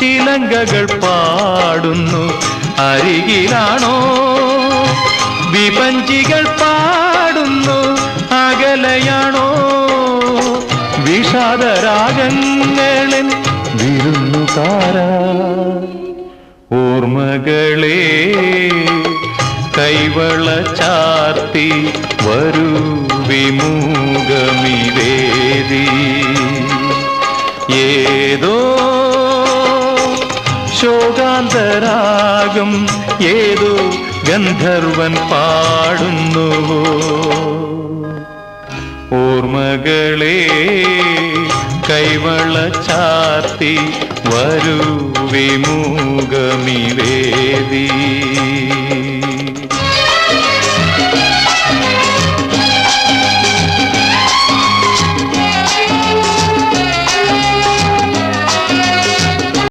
ചിലങ്കകൾ പാടുന്നു. അരികിലാണോ? വിപഞ്ചികൾ പാടുന്നു. അകലയാണോ? വിഷാദരാഗങ്ങളിൽ വിരുന്നുകാര. ഓർമ്മകളെ കൈവള ചാർത്തി വരൂ വിമൂഗമിവേദി ഏതോ ശോകാന്തരാഗം ഏതോ ഗന്ധർവൻ പാടുന്നുവോ ഓർമ്മകളെ കൈവള ചാർത്തി വരൂ വിമുഖമിവേദി